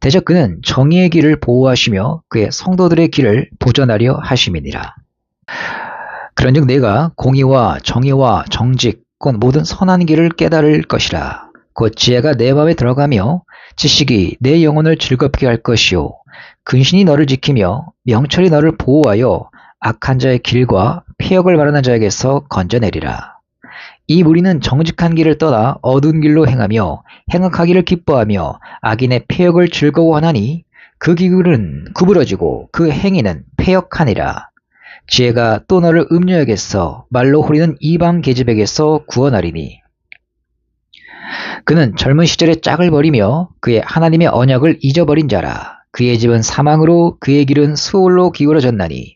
대저 그는 정의의 길을 보호하시며 그의 성도들의 길을 보전하려 하심이니라. 그런즉 내가 공의와 정의와 정직 곧 모든 선한 길을 깨달을 것이라. 곧 지혜가 내 마음에 들어가며 지식이 내 영혼을 즐겁게 할 것이요 근신이 너를 지키며 명철이 너를 보호하여 악한 자의 길과 폐역을 바라는 자에게서 건져내리라. 이 무리는 정직한 길을 떠나 어두운 길로 행하며 행악하기를 기뻐하며 악인의 폐역을 즐거워하나니 그 길은 구부러지고 그 행위는 폐역하니라. 지혜가 또 너를 음녀에게서 말로 호리는 이방 계집에게서 구원하리니 그는 젊은 시절에 짝을 버리며 그의 하나님의 언약을 잊어버린 자라. 그의 집은 사망으로 그의 길은 수월로 기울어졌나니